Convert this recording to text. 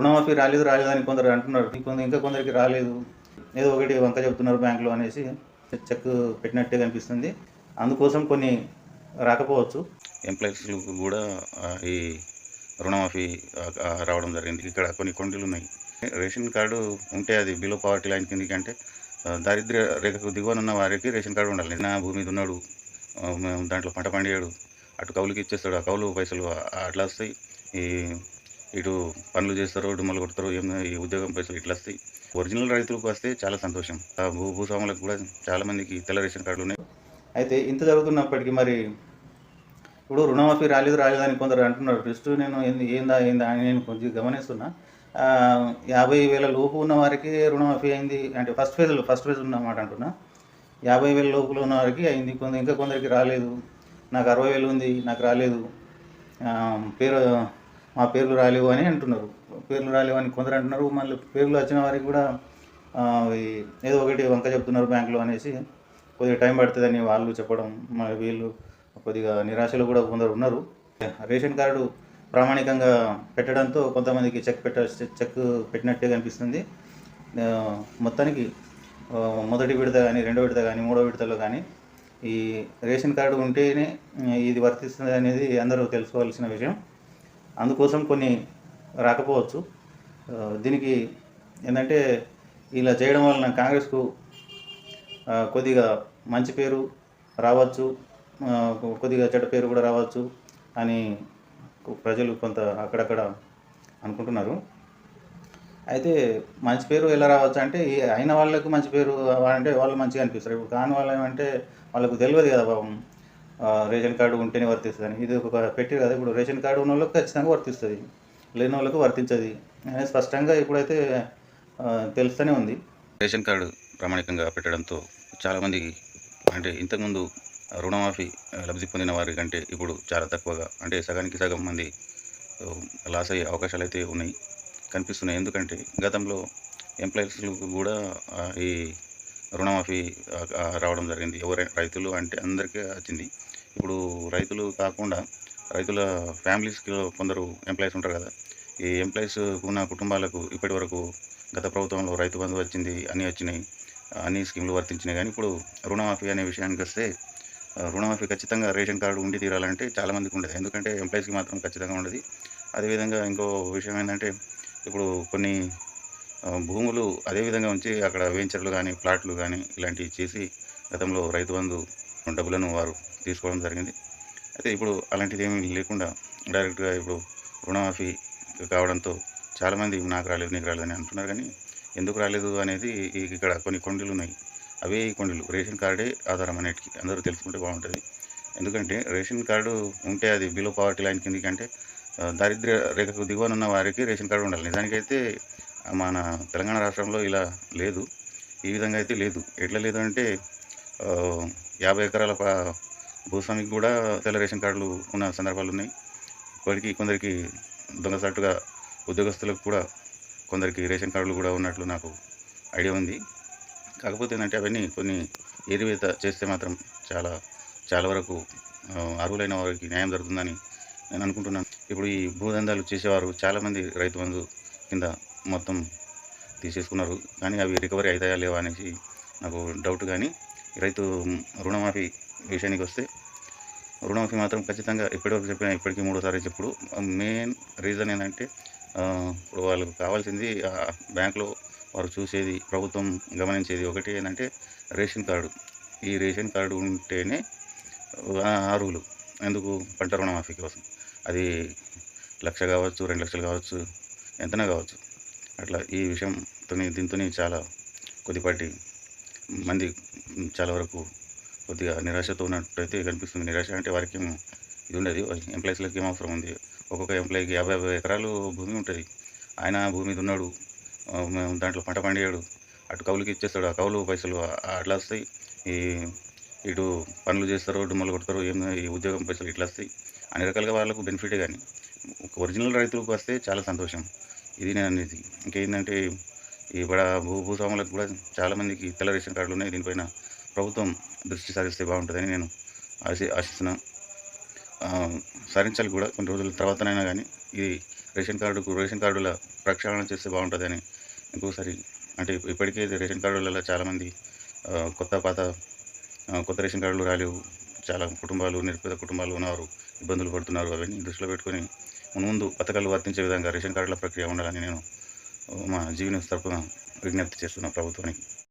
రుణమాఫీ రాలేదు రాలేదు అని కొందరు అంటున్నారు. ఇంకొందరు ఇంకా కొందరికి రాలేదు. ఏదో ఒకటి వంక చెప్తున్నారు బ్యాంకులో అనేసి చెక్ పెట్టినట్టే కనిపిస్తుంది. అందుకోసం కొన్ని రాకపోవచ్చు. ఎంప్లాయీస్లకు కూడా ఈ రుణమాఫీ రావడం జరిగింది. ఇక్కడ కొన్ని కొండలు ఉన్నాయి. రేషన్ కార్డు ఉంటే అది బిలో పవర్టీ లైన్ కిందకి అంటే దారిద్ర్య రేఖకు దిగువనున్న వారికి రేషన్ కార్డు ఉండాలి. నా భూమి ఉన్నాడు మేము దాంట్లో పంట పండియాడు అటు కౌలుకి ఇచ్చేస్తాడు ఆ కౌలు పైసలు అట్లా వస్తాయి. ఈ ఇటు పనులు చేస్తారు డుమ్మలు కొడతారు ఏం ఈ ఉద్యోగం పైసలు ఇట్లా వస్తాయి. ఒరిజినల్ రైతులకు వస్తే చాలా సంతోషం. ఆ భూ భూస్వాములకు కూడా చాలామందికి తెల్ల రేషన్ కార్డులు ఉన్నాయి. అయితే ఇంత జరుగుతున్నప్పటికీ మరి ఇప్పుడు రుణమాఫీ రాలేదు రాలేదు అని కొందరు అంటున్నారు. ఫస్ట్ నేను ఏంది ఏందా ఏందా అని నేను కొంచెం గమనిస్తున్నా. యాభై వేల లోపు ఉన్న వారికి రుణమాఫీ అయింది. అంటే ఫస్ట్ ఫేజ్లో ఫస్ట్ ఫేజ్ ఉన్నమాట అంటున్నా. యాభై వేల లోపులో ఉన్న వారికి అయింది. కొంత ఇంకా కొందరికి రాలేదు. నాకు అరవై వేలు ఉంది నాకు రాలేదు. పేరు మా పేర్లు రాలేవు అని అంటున్నారు. పేర్లు రాలేవు అని కొందరు అంటున్నారు. మళ్ళీ పేర్లు వచ్చిన వారికి కూడా ఏదో ఒకటి వంక చెప్తున్నారు బ్యాంకులో అనేసి. కొద్దిగా టైం పడుతుందని వాళ్ళు చెప్పడం మరి వీళ్ళు కొద్దిగా నిరాశలో కూడా కొందరు ఉన్నారు. రేషన్ కార్డు ప్రామాణికంగా పెట్టడంతో కొంతమందికి చెక్ పెట్ట చెక్ పెట్టినట్టే కనిపిస్తుంది. మొత్తానికి మొదటి విడత కానీ రెండో విడత కానీ మూడో విడతలో కానీ ఈ రేషన్ కార్డు ఉంటేనే ఇది వర్తిస్తుంది అనేది అందరూ తెలుసుకోవాల్సిన విషయం. అందుకోసం కొన్ని రాకపోవచ్చు. దీనికి ఏంటంటే ఇలా చేయడం వలన కాంగ్రెస్కు కొద్దిగా మంచి పేరు రావచ్చు కొద్దిగా చెడ్డ పేరు కూడా రావచ్చు అని ప్రజలు కొంత అక్కడక్కడ అనుకుంటున్నారు. అయితే మంచి పేరు ఎలా రావచ్చు అంటే అయిన వాళ్ళకు మంచి పేరు అంటే వాళ్ళు మంచిగా అనిపిస్తారు. ఇప్పుడు కాని వాళ్ళు ఏమంటే వాళ్ళకు తెలియదు కదా పాపం. రేషన్ కార్డు ఉంటేనే వర్తిస్తుంది ఇది ఒక పెట్టి కదా ఇప్పుడు రేషన్ కార్డు ఉన్న వాళ్ళకి ఖచ్చితంగా వర్తిస్తుంది. లేని వాళ్ళకు వర్తించదు అనేది స్పష్టంగా ఇప్పుడైతే తెలుస్తూనే ఉంది. రేషన్ కార్డు ప్రామాణికంగా పెట్టడంతో చాలామంది అంటే ఇంతకుముందు రుణమాఫీ లబ్ధి పొందిన వారి కంటే ఇప్పుడు చాలా తక్కువగా అంటే సగానికి సగం మంది లాస్ అయ్యే అవకాశాలు అయితే ఉన్నాయి కనిపిస్తున్నాయి. ఎందుకంటే గతంలో ఎంప్లాయీస్లకు కూడా ఈ రుణమాఫీ రావడం జరిగింది. ఎవరైనా రైతులు అంటే అందరికీ వచ్చింది. ఇప్పుడు రైతులు కాకుండా రైతుల ఫ్యామిలీస్కి కొందరు ఎంప్లాయీస్ ఉంటారు కదా. ఈ ఎంప్లాయీస్ ఉన్న కుటుంబాలకు ఇప్పటి వరకు గత ప్రభుత్వంలో రైతు బంధు వచ్చింది అన్నీ వచ్చినాయి అన్ని స్కీమ్లు వర్తించినాయి. కానీ ఇప్పుడు రుణమాఫీ అనే విషయానికి వస్తే రుణమాఫీ ఖచ్చితంగా రేషన్ కార్డు ఉండి తీరాలంటే చాలామందికి ఉండదు. ఎందుకంటే ఎంప్లాయీస్కి మాత్రం ఖచ్చితంగా ఉండదు. అదేవిధంగా ఇంకో విషయం ఏంటంటే ఇప్పుడు కొన్ని భూములు అదే విధంగా ఉంచి అక్కడ వెంచర్లు కానీ ప్లాట్లు కానీ ఇలాంటివి చేసి గతంలో రైతు బంధు డబ్బులను వారు తీసుకోవడం జరిగింది. అయితే ఇప్పుడు అలాంటిది ఏమీ లేకుండా డైరెక్ట్గా ఇప్పుడు రుణమాఫీ కావడంతో చాలామంది నాకు రాలేదు నీకు రాలేదు అని అంటున్నారు. కానీ ఎందుకు రాలేదు అనేది ఇక్కడ కొన్ని కొండలు ఉన్నాయి. అవే ఈ కొండలు. రేషన్ కార్డే ఆధారం అనేటికి అందరూ తెలుసుకుంటే బాగుంటుంది. ఎందుకంటే రేషన్ కార్డు ఉంటే అది బిలో పవర్టీ లైన్ కిందకి అంటే దారిద్ర దారిద్ర్య రేఖకు దిగువన ఉన్న వారికి రేషన్ కార్డు ఉండాలి. నిజానికైతే మన తెలంగాణ రాష్ట్రంలో ఇలా లేదు. ఈ విధంగా అయితే లేదు. ఎట్లా లేదు అంటే యాభై ఎకరాల భూస్వామికి కూడా తెల్ల రేషన్ కార్డులు ఉన్న సందర్భాలు ఉన్నాయి. ఇప్పటికీ కొందరికి దొంగసాటుగా ఉద్యోగస్తులకు కూడా కొందరికి రేషన్ కార్డులు కూడా ఉన్నట్లు నాకు ఐడియా ఉంది. కాకపోతే ఏంటంటే అవన్నీ కొన్ని ఏరివేత చేస్తే మాత్రం చాలా చాలా వరకు అర్హులైన వారికి న్యాయం జరుగుతుందని నేను అనుకుంటున్నాను. ఇప్పుడు ఈ భూదందాలు చేసేవారు చాలామంది రైతు బంధు కింద మొత్తం తీసేసుకున్నారు. కానీ అవి రికవరీ అవుతాయా లేవా అనేసి నాకు డౌట్ కానీ రైతు రుణమాఫీ విషయానికి వస్తే రుణమాఫీ మాత్రం ఖచ్చితంగా ఇప్పటివరకు చెప్పిన ఇప్పటికీ మూడోసారి చెప్పుడు. మెయిన్ రీజన్ ఏంటంటే ఇప్పుడు వాళ్ళకు కావాల్సింది బ్యాంకులో వారు చూసేది ప్రభుత్వం గమనించేది ఒకటి ఏంటంటే రేషన్ కార్డు. ఈ రేషన్ కార్డు ఉంటేనే ఆ, అర్హులు ఎందుకు? పంట రుణమాఫీ కోసం. అది లక్ష కావచ్చు రెండు లక్షలు కావచ్చు ఎంతనే కావచ్చు. అట్లా ఈ విషయంతో దీంతో చాలా కొద్దిపాటి మంది చాలా వరకు కొద్దిగా నిరాశతో ఉన్నట్టయితే కనిపిస్తుంది. నిరాశ అంటే వారికి ఏమో ఇది ఉండదు. ఎంప్లాయీస్లకి ఏం అవసరం ఉంది. ఒక్కొక్క ఎంప్లాయీకి యాభై యాభై ఎకరాలు భూమి ఉంటుంది. ఆయన భూమి ఉన్నాడు. దాంట్లో పంట పండియాడు. అటు కౌలుకి ఇచ్చేస్తాడు. ఆ కౌలు పైసలు అట్లా వస్తాయి. ఈ ఇటు పనులు చేస్తారు డుమ్మలు కొడతారు ఏం ఈ ఉద్యోగం పైసలు ఇట్లా వస్తాయి. అన్ని రకాలుగా వాళ్ళకు బెనిఫిటే కానీ ఒరిజినల్ రైతులకు వస్తే చాలా సంతోషం. ఇది నేను అనేది. ఇంకేంటంటే ఈ బడా భూ భూస్వాములకు కూడా చాలామందికి తెల్ల రేషన్ కార్డులు ఉన్నాయి. దీనిపైన ప్రభుత్వం దృష్టి సారిస్తే బాగుంటుందని నేను ఆశి ఆశిస్తున్నాను సారించాలి కూడా. కొన్ని రోజుల తర్వాతనైనా కానీ ఈ రేషన్ కార్డుకు రేషన్ కార్డుల ప్రక్షాళన చేస్తే బాగుంటుందని ఇంకోసారి అంటే ఇప్పటికే రేషన్ కార్డులలో చాలామంది కొత్త పాత కొత్త రేషన్ కార్డులు రాలేవు. చాలా కుటుంబాలు నిరుపేద కుటుంబాలు ఉన్నవారు ఇబ్బందులు పడుతున్నారు. అవన్నీ దృష్టిలో పెట్టుకొని ముందు పథకాలు వర్తించే విధంగా రేషన్ కార్డుల ప్రక్రియ ఉండాలని నేను మా జీవన తరపున విజ్ఞప్తి చేస్తున్నా ప్రభుత్వానికి